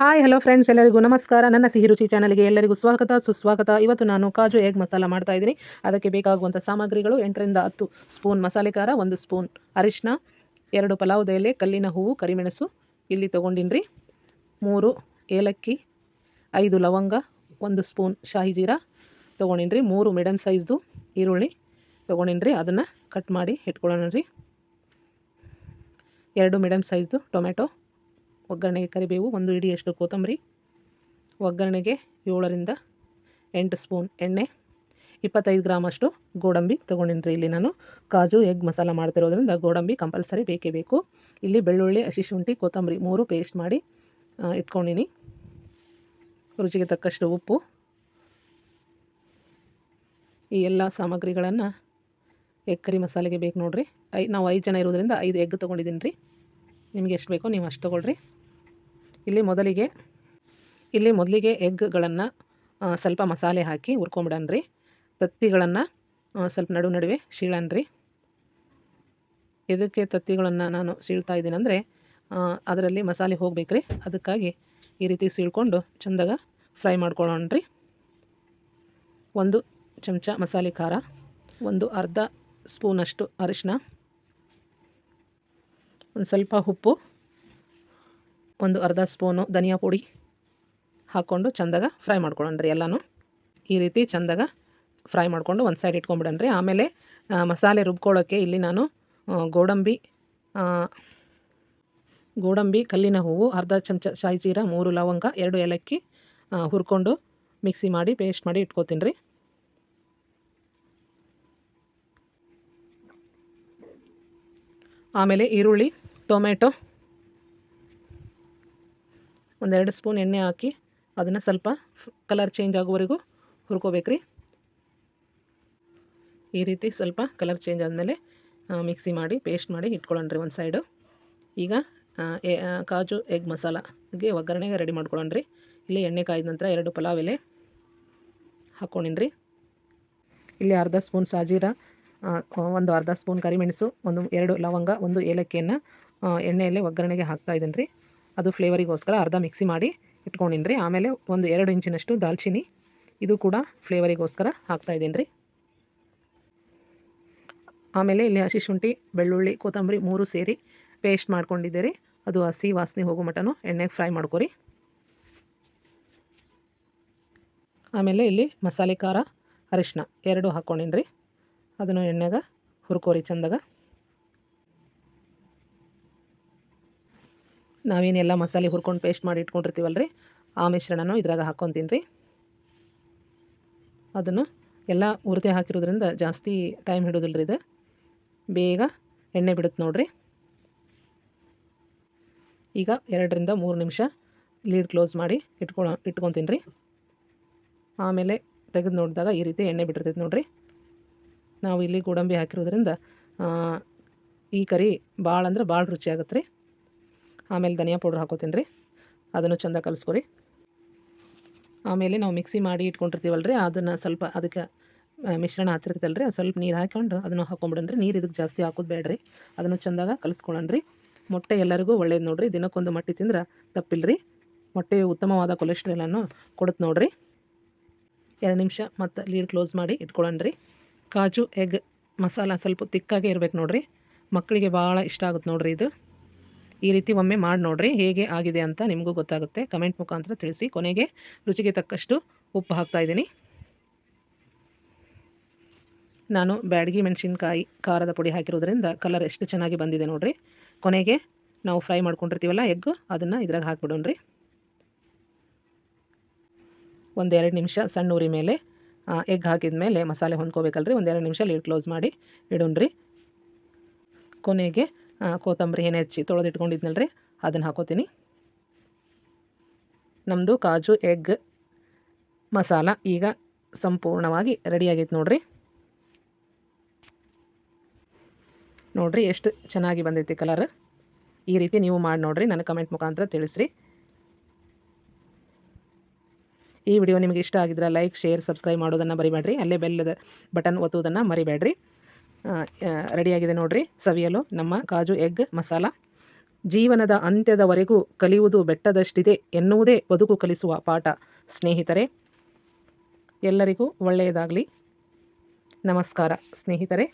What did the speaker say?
Hi hello friends ಎಲ್ಲರಿಗೂ ನಮಸ್ಕಾರ. ನನ್ನ ಸಿಹಿ ರುಚಿ ಚಾನಲ್ಗೆ ಎಲ್ಲರಿಗೂ ಸ್ವಾಗತ, ಸುಸ್ವಾಗತ. ಇವತ್ತು ನಾನು ಕಾಜು ಎಗ್ ಮಸಾಲ ಮಾಡ್ತಾ ಇದ್ದೀನಿ. ಅದಕ್ಕೆ ಬೇಕಾಗುವಂಥ ಸಾಮಗ್ರಿಗಳು ಎಂಟರಿಂದ ಹತ್ತು ಸ್ಪೂನ್ ಮಸಾಲೆ ಖಾರ, ಒಂದು ಸ್ಪೂನ್ ಅರಿಶಿನ ಎರಡು ಪಲಾವ್ದ ಎಲೆ ಕಲ್ಲಿನ ಹೂವು, ಕರಿಮೆಣಸು ಇಲ್ಲಿ ತೊಗೊಂಡಿನ್ರಿ. ಮೂರು ಏಲಕ್ಕಿ, ಐದು ಲವಂಗ, ಒಂದು ಸ್ಪೂನ್ ಶಾಹಿ ಜೀರಾ ತೊಗೊಂಡಿನ್ರಿ. ಮೂರು ಮೀಡಿಯಮ್ ಸೈಜ್ದು ಈರುಳ್ಳಿ ತೊಗೊಂಡಿನ್ರಿ. ಅದನ್ನು ಕಟ್ ಮಾಡಿ ಇಟ್ಕೊಳ್ಳೋಣ ರೀ ಎರಡು ಮೀಡಿಯಮ್ ಸೈಜ್ದು ಟೊಮೆಟೊ ಒಗ್ಗರಣೆಗೆ ಕರಿಬೇವು ಒಂದು ಇಡಿಯಷ್ಟು ಕೊತ್ತಂಬರಿ, ಒಗ್ಗರಣೆಗೆ ಏಳರಿಂದ ಎಂಟು ಸ್ಪೂನ್ ಎಣ್ಣೆ, ಇಪ್ಪತ್ತೈದು ಗ್ರಾಮಷ್ಟು ಗೋಡಂಬಿ ತೊಗೊಂಡಿನಿ ಇಲ್ಲಿ ನಾನು ಕಾಜು, ಎಗ್ ಮಸಾಲ ಮಾಡ್ತಿರೋದ್ರಿಂದ ಗೋಡಂಬಿ ಕಂಪಲ್ಸರಿ ಬೇಕೇ ಬೇಕು. ಇಲ್ಲಿ ಬೆಳ್ಳುಳ್ಳಿ ಹಸಿ ಶುಂಠಿ ಕೊತ್ತಂಬರಿ ಮೂರು ಪೇಸ್ಟ್ ಮಾಡಿ ಇಟ್ಕೊಂಡಿನಿ. ರುಚಿಗೆ ತಕ್ಕಷ್ಟು ಉಪ್ಪು. ಈ ಎಲ್ಲ ಸಾಮಗ್ರಿಗಳನ್ನು ಎಗ್ ಕರಿ ಮಸಾಲೆಗೆ ಬೇಕು ನೋಡಿರಿ. ಐ, ನಾವು ಐದು ಜನ ಇರೋದ್ರಿಂದ ಐದು ಎಗ್ ತೊಗೊಂಡಿದ್ದೀನಿ ರೀ ನಿಮಗೆ ಎಷ್ಟು ಬೇಕೋ ನೀವು ಅಷ್ಟು ತೊಗೊಳ್ರಿ. ಇಲ್ಲಿ ಮೊದಲಿಗೆ ಇಲ್ಲಿ ಮೊದಲಿಗೆ ಎಗ್ಗಳನ್ನು ಸ್ವಲ್ಪ ಮಸಾಲೆ ಹಾಕಿ ಹುರ್ಕೊಂಬಿಡನ್ರಿ. ತತ್ತಿಗಳನ್ನು ಸ್ವಲ್ಪ ನಡು ನಡುವೆ ಶೀಳನ್ರಿ. ಇದಕ್ಕೆ ತತ್ತಿಗಳನ್ನು ನಾನು ಸೀಳ್ತಾ ಇದ್ದೀನಂದರೆ ಅದರಲ್ಲಿ ಮಸಾಲೆ ಹೋಗ್ಬೇಕ್ರಿ. ಅದಕ್ಕಾಗಿ ಈ ರೀತಿ ಸೀಳ್ಕೊಂಡು ಚಂದಾಗ ಫ್ರೈ ಮಾಡ್ಕೊಳ್ಳೋಣ್ರಿ ಒಂದು ಚಮಚ ಮಸಾಲೆ ಖಾರ, ಒಂದು ಅರ್ಧ ಸ್ಪೂನಷ್ಟು ಅರಿಶಿನ ಒಂದು ಸ್ವಲ್ಪ ಉಪ್ಪು ಒಂದು ಅರ್ಧ ಸ್ಪೂನು ಧನಿಯಾ ಪುಡಿ ಹಾಕ್ಕೊಂಡು ಚಂದಾಗ ಫ್ರೈ ಮಾಡ್ಕೊಳ್ಳೋಣ್ರಿ ಎಲ್ಲನೂ. ಈ ರೀತಿ ಚಂದಾಗ ಫ್ರೈ ಮಾಡಿಕೊಂಡು ಒಂದು ಸೈಡ್ ಇಟ್ಕೊಂಬಿಡಣ್ರಿ. ಆಮೇಲೆ ಮಸಾಲೆ ರುಬ್ಕೊಳ್ಳೋಕ್ಕೆ ಇಲ್ಲಿ ನಾನು ಗೋಡಂಬಿ ಗೋಡಂಬಿ, ಕಲ್ಲಿನ ಹೂವು, ಅರ್ಧ ಚಮಚ ಶಾಯಿ ಜೀರ, ಮೂರು ಲವಂಗ, ಎರಡು ಏಲಕ್ಕಿ ಹುರ್ಕೊಂಡು ಮಿಕ್ಸಿ ಮಾಡಿ ಪೇಸ್ಟ್ ಮಾಡಿ ಇಟ್ಕೋತೀನಿ ರೀ ಆಮೇಲೆ ಈರುಳ್ಳಿ, ಟೊಮೆಟೊ ಒಂದೆರಡು ಸ್ಪೂನ್ ಎಣ್ಣೆ ಹಾಕಿ ಅದನ್ನು ಸ್ವಲ್ಪ ಕಲರ್ ಚೇಂಜ್ ಆಗೋವರೆಗೂ ಹುರ್ಕೋಬೇಕ್ರಿ. ಈ ರೀತಿ ಸ್ವಲ್ಪ ಕಲರ್ ಚೇಂಜ್ ಆದಮೇಲೆ ಮಿಕ್ಸಿ ಮಾಡಿ, ಪೇಸ್ಟ್ ಮಾಡಿ ಇಟ್ಕೊಳ್ಳೋಣ್ರಿ ಒಂದು ಸೈಡು. ಈಗ ಕಾಜು, ಎಗ್ ಮಸಾಲಗೆ ಒಗ್ಗರಣೆಗೆ ರೆಡಿ ಮಾಡ್ಕೊಳ್ಳೋಣ್ರಿ. ಇಲ್ಲಿ ಎಣ್ಣೆ ಕಾಯ್ದ ನಂತರ ಎರಡು ಪಲಾವ್ ಎಲೆ ಹಾಕ್ಕೊಂಡಿನ್ರಿ. ಇಲ್ಲಿ ಅರ್ಧ ಸ್ಪೂನ್ ಸಾಜೀರ ಒಂದು ಅರ್ಧ ಸ್ಪೂನ್ ಕರಿಮೆಣಸು, ಒಂದು ಎರಡು ಲವಂಗ, ಒಂದು ಏಲಕ್ಕಿಯನ್ನು ಎಣ್ಣೆಯಲ್ಲಿ ಒಗ್ಗರಣೆಗೆ ಹಾಕ್ತಾ ರೀ ಅದು ಫ್ಲೇವರಿಗೋಸ್ಕರ ಅರ್ಧ ಮಿಕ್ಸಿ ಮಾಡಿ ಇಟ್ಕೊಂಡಿನಿ ರೀ. ಆಮೇಲೆ ಒಂದು ಎರಡು ಇಂಚಿನಷ್ಟು ದಾಲ್ಚಿನ್ನಿ ಇದು ಕೂಡ ಫ್ಲೇವರಿಗೋಸ್ಕರ ಹಾಕ್ತಾ ಇದ್ದೀನಿ ರೀ. ಆಮೇಲೆ ಇಲ್ಲಿ ಹಸಿ ಶುಂಠಿ, ಬೆಳ್ಳುಳ್ಳಿ, ಕೊತ್ತಂಬರಿ ಮೂರು ಸೇರಿ ಪೇಸ್ಟ್ ಮಾಡ್ಕೊಂಡಿದ್ದೆ ರೀ. ಅದು ಹಸಿ ವಾಸನೆ ಹೋಗೋ ಮಟನು ಎಣ್ಣೆಗೆ ಫ್ರೈ ಮಾಡ್ಕೊರಿ. ಆಮೇಲೆ ಇಲ್ಲಿ ಮಸಾಲೆ ಖಾರ ಅರಿಶಿನ ಎರಡು ಹಾಕ್ಕೊಂಡಿನಿ ರೀ. ಅದನ್ನು ಎಣ್ಣೆಗೆ ಹುರ್ಕೋರಿ ಚಂದಾಗ. ನಾವೇನೆಲ್ಲ ಮಸಾಲೆ ಹುರ್ಕೊಂಡು ಪೇಸ್ಟ್ ಮಾಡಿ ಇಟ್ಕೊಂಡಿರ್ತೀವಲ್ಲ ರೀ ಆ ಮಿಶ್ರಣನೂ ಇದ್ರಾಗ ಹಾಕ್ಕೊತೀನಿ ರೀ. ಅದನ್ನು ಎಲ್ಲ ಉರ್ತೆ ಹಾಕಿರೋದ್ರಿಂದ ಜಾಸ್ತಿ ಟೈಮ್ ಹಿಡೋದಿಲ್ಲ ರೀ ಇದು. ಬೇಗ ಎಣ್ಣೆ ಬಿಡುತ್ತೆ ನೋಡಿರಿ. ಈಗ ಎರಡರಿಂದ ಮೂರು ನಿಮಿಷ ಲೀಡ್ ಕ್ಲೋಸ್ ಮಾಡಿ ಇಟ್ಕೊ, ಇಟ್ಕೊತೀನಿ ರೀ. ಆಮೇಲೆ ತೆಗೆದು ನೋಡಿದಾಗ ಈ ರೀತಿ ಎಣ್ಣೆ ಬಿಟ್ಟಿರ್ತೈತೆ ನೋಡಿರಿ. ನಾವು ಇಲ್ಲಿ ಗೋಡಂಬಿ ಹಾಕಿರೋದ್ರಿಂದ ಈ ಕರಿ ಭಾಳ ಅಂದ್ರೆ ಭಾಳ ರುಚಿ ರೀ. ಆಮೇಲೆ ಧನಿಯಾ ಪೌಡ್ರ್ ಹಾಕೋತೀನಿ ರೀ. ಅದನ್ನು ಚೆಂದ ಕಲಿಸ್ಕೊರಿ. ಆಮೇಲೆ ನಾವು ಮಿಕ್ಸಿ ಮಾಡಿ ಇಟ್ಕೊಂಡಿರ್ತೀವಲ್ಲ ರೀ ಅದನ್ನು ಸ್ವಲ್ಪ ಅದಕ್ಕೆ ಮಿಶ್ರಣ ಹತ್ತಿರ್ತೈತಲ್ಲ ರೀ ಸ್ವಲ್ಪ ನೀರು ಹಾಕ್ಕೊಂಡು ಅದನ್ನು ಹಾಕೊಂಬಿಡನ್ರಿ ನೀರು ಇದಕ್ಕೆ ಜಾಸ್ತಿ ಹಾಕೋದು ಬೇಡ್ರಿ. ಅದನ್ನು ಚೆಂದಾಗ ಕಲಿಸ್ಕೊಳ್ಳೋಣ್ರಿ ಮೊಟ್ಟೆ ಎಲ್ಲರಿಗೂ ಒಳ್ಳೇದು ನೋಡ್ರಿ. ದಿನಕ್ಕೊಂದು ಮೊಟ್ಟೆ ತಿಂದ್ರೆ ತಪ್ಪಿಲ್ರಿ. ಮೊಟ್ಟೆ ಉತ್ತಮವಾದ ಕೊಲೆಸ್ಟ್ರಾಲನ್ನು ಕೊಡುತ್ತೆ ನೋಡ್ರಿ. ಎರಡು ನಿಮಿಷ ಮತ್ತು ಲೀಡ್ ಕ್ಲೋಸ್ ಮಾಡಿ ಇಟ್ಕೊಳ್ಳೋಣ್ರಿ ಕಾಜು, ಎಗ್, ಮಸಾಲ ಸ್ವಲ್ಪ ತಿಕ್ಕಾಗೆ ಇರ್ಬೇಕು ನೋಡ್ರಿ. ಮಕ್ಕಳಿಗೆ ಭಾಳ ಇಷ್ಟ ಆಗುತ್ತೆ ನೋಡ್ರಿ ಇದು. ಈ ರೀತಿ ಒಮ್ಮೆ ಮಾಡಿ ನೋಡ್ರಿ ಹೇಗೆ ಆಗಿದೆ ಅಂತ ನಿಮಗೂ ಗೊತ್ತಾಗುತ್ತೆ. ಕಮೆಂಟ್ ಮುಖಾಂತರ ತಿಳಿಸಿ. ಕೊನೆಗೆ ರುಚಿಗೆ ತಕ್ಕಷ್ಟು ಉಪ್ಪು ಹಾಕ್ತಾ ಇದ್ದೀನಿ. ನಾನು ಬ್ಯಾಡಗಿ ಮೆಣಸಿನ್ಕಾಯಿ ಖಾರದ ಪುಡಿ ಹಾಕಿರೋದ್ರಿಂದ ಕಲರ್ ಎಷ್ಟು ಚೆನ್ನಾಗಿ ಬಂದಿದೆ ನೋಡ್ರಿ. ಕೊನೆಗೆ ನಾವು ಫ್ರೈ ಮಾಡ್ಕೊಂಡಿರ್ತೀವಲ್ಲ ಎಗ್ ಅದನ್ನು ಇದ್ರಾಗ ಹಾಕ್ಬಿಡೋಣ್ರಿ. ಒಂದೆರಡು ನಿಮಿಷ ಸಣ್ಣ ಉರಿ ಮೇಲೆ ಎಗ್ ಹಾಕಿದ ಮೇಲೆ ಮಸಾಲೆ ಹೊಂದ್ಕೋಬೇಕಲ್ರಿ. ಒಂದೆರಡು ನಿಮಿಷ ಲೀಡ್ ಕ್ಲೋಸ್ ಮಾಡಿ ಇಡೋಣ್ರಿ. ಕೊನೆಗೆ ಕೊತ್ತಂಬರಿ ಏನು ಹೆಚ್ಚಿ ತೊಳೆದಿಟ್ಕೊಂಡಿದ್ನಲ್ರಿ, ಅದನ್ನು ಹಾಕೋತೀನಿ. ನಮ್ಮದು ಕಾಜು, ಎಗ್, ಮಸಾಲ ಈಗ ಸಂಪೂರ್ಣವಾಗಿ ರೆಡಿಯಾಗೈತೆ ನೋಡಿರಿ. ನೋಡಿರಿ ಎಷ್ಟು ಚೆನ್ನಾಗಿ ಬಂದೈತಿ ಕಲರ್ ಈ ರೀತಿ ನೀವು ಮಾಡಿ ನೋಡಿರಿ ನನಗೆ ಕಮೆಂಟ್ ಮುಖಾಂತರ ತಿಳಿಸ್ರಿ. ಈ ವಿಡಿಯೋ ನಿಮಗೆ ಇಷ್ಟ ಆಗಿದ್ರೆ ಲೈಕ್ ಶೇರ್ ಸಬ್ಸ್ಕ್ರೈಬ್ ಮಾಡೋದನ್ನು ಮರಿಬೇಡ್ರಿ. ಅಲ್ಲೇ ಬೆಲ್ಲದ ಬಟನ್ ಒತ್ತುವುದನ್ನು ಮರಿಬೇಡ್ರಿ. ರೆಡಿಯಾಗಿದೆ ನೋಡ್ರಿ. ಸವಿಯಲು ನಮ್ಮ ಕಾಜು ಎಗ್ ಮಸಾಲ. ಜೀವನದ ಅಂತ್ಯದವರೆಗೂ ಕಲಿಯುವುದು ಬೆಟ್ಟದಷ್ಟಿದೆ ಎನ್ನುವುದೇ ಬದುಕು ಕಲಿಸುವ ಪಾಠ. ಸ್ನೇಹಿತರೆ, ಎಲ್ಲರಿಗೂ ಒಳ್ಳೆಯದಾಗಲಿ. ನಮಸ್ಕಾರ ಸ್ನೇಹಿತರೆ.